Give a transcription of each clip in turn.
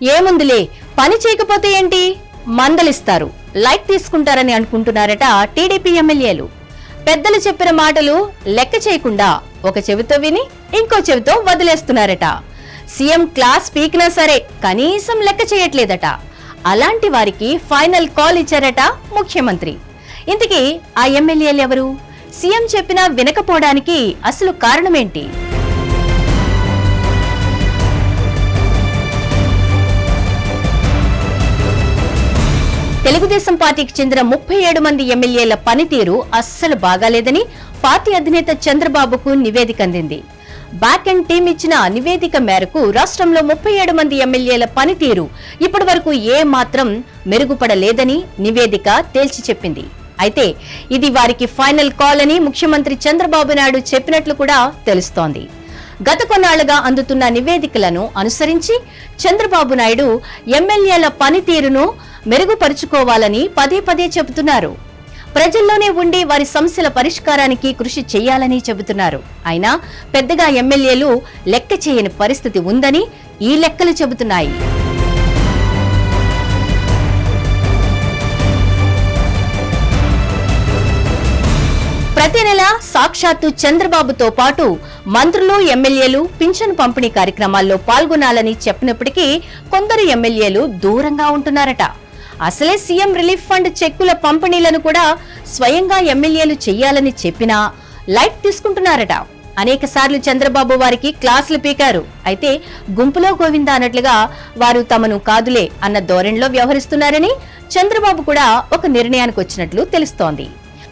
ఏముందిలే? పని చేయకపోతే ఏంటి? మందలిస్తారు. లైట్ తీసుకుంటారని అనుకుంటున్నారట టీడీపీ ఎమ్మెల్యేలు. పెద్దలు చెప్పిన మాటలు లెక్క చేయకుండా ఒక చెవితో విని ఇంకో చెవితో వదిలేస్తున్నారట. సీఎం క్లాస్ పీకినా సరే కనీసం లెక్క చేయట్లేదట. అలాంటి వారికి ఫైనల్ కాల్ ఇచ్చారట ముఖ్యమంత్రి. ఇంతకీ ఆ ఎమ్మెల్యేలు ఎవరు? సీఎం చెప్పినా వినకపోవడానికి అసలు కారణమేంటి? తెలుగుదేశం పార్టీకి చెందిన ముప్పై ఏడు మంది ఎమ్మెల్యేల పనితీరు అస్సలు బాగాలేదని పార్టీ అధినేత చంద్రబాబుకు నివేదిక అందింది. బ్యాక్ అండ్ టీం ఇచ్చిన నివేదిక మేరకు రాష్ట్రంలో ముప్పై ఏడు మంది ఎమ్మెల్యేల పనితీరు ఇప్పటి వరకు ఏ మాత్రం మెరుగుపడలేదని నివేదిక తేల్చి చెప్పింది. అయితే ఇది వారికి ఫైనల్ కాల్ అని ముఖ్యమంత్రి చంద్రబాబు నాయుడు చెప్పినట్లు కూడా తెలుస్తోంది. గత కొన్నాళ్ళుగా అందుతున్న నివేదికలను అనుసరించి చంద్రబాబు నాయుడు ఎమ్మెల్యేల పనితీరును మెరుగుపరుచుకోవాలని పదే పదే చెబుతున్నారు. ప్రజల్లోనే ఉండి వారి సమస్యల పరిష్కారానికి కృషి చేయాలని చెబుతున్నారు. అయినా పెద్దగా ఎమ్మెల్యేలు లెక్క చేయని పరిస్థితి ఉందని ఈ లెక్కలు చెబుతున్నాయి. ప్రతి నెల సాక్షాత్తు చంద్రబాబుతో పాటు మంత్రులు ఎమ్మెల్యేలు పింఛన్ పంపిణీ కార్యక్రమాల్లో పాల్గొనాలని చెప్పినప్పటికీ కొందరు ఎమ్మెల్యేలు దూరంగా ఉంటున్నారట. అసలే సీఎం రిలీఫ్ ఫండ్ చెక్కుల పంపిణీలను కూడా స్వయంగా ఎమ్మెల్యేలు చేయాలని చెప్పినా లైట్ తీసుకుంటున్నారట. అనేక సార్లు చంద్రబాబు వారికి క్లాసులు పీకారు. అయితే గుంపులో గోవింద అన్నట్లుగా వారు తమను కాదులే అన్న ధోరణిలో వ్యవహరిస్తున్నారని చంద్రబాబు కూడా ఒక నిర్ణయానికి వచ్చినట్లు తెలుస్తోంది.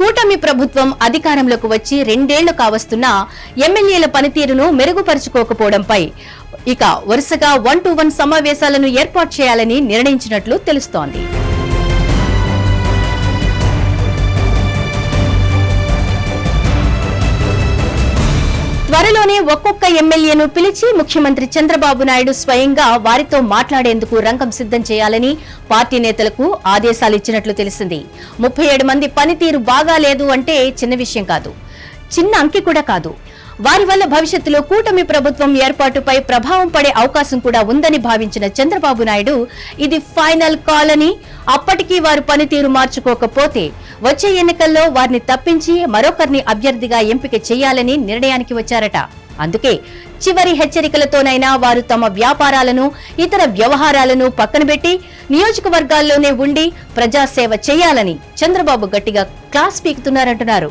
కూటమి ప్రభుత్వం అధికారంలోకి వచ్చి రెండేళ్ళు కావస్తున్నా ఎమ్మెల్యేల పనితీరును మెరుగుపరుచుకోకపోవడంపై ఇక వరుసగా వన్ టు వన్ సమావేశాలను ఏర్పాటు చేయాలని నిర్ణయించినట్లు తెలుస్తోంది. త్వరలోనే ఒక్కొక్క ఎమ్మెల్యేను పిలిచి ముఖ్యమంత్రి చంద్రబాబు నాయుడు స్వయంగా వారితో మాట్లాడేందుకు రంగం సిద్ధం చేయాలని పార్టీ నేతలకు ఆదేశాలు ఇచ్చినట్లు తెలిసింది. ముప్పై ఏడు మంది పనితీరు బాగాలేదు అంటే చిన్న విషయం కాదు. చిన్న అంకి కూడా కాదు. వారి వల్ల భవిష్యత్తులో కూటమి ప్రభుత్వం ఏర్పాటుపై ప్రభావం పడే అవకాశం కూడా ఉందని భావించిన చంద్రబాబు నాయుడు ఇది ఫైనల్ కాల్ అని అప్పటికీ వారు పనితీరు మార్చుకోకపోతే వచ్చే ఎన్నికల్లో వారిని తప్పించి మరొకరిని అభ్యర్థిగా ఎంపిక చేయాలని నిర్ణయానికి వచ్చారట. అందుకే చివరి హెచ్చరికలతోనైనా వారు తమ వ్యాపారాలను ఇతర వ్యవహారాలను పక్కనబెట్టి నియోజకవర్గాల్లోనే ఉండి ప్రజాసేవ చేయాలని చంద్రబాబు గట్టిగా క్లాస్ పీకుతున్నారంటున్నారు.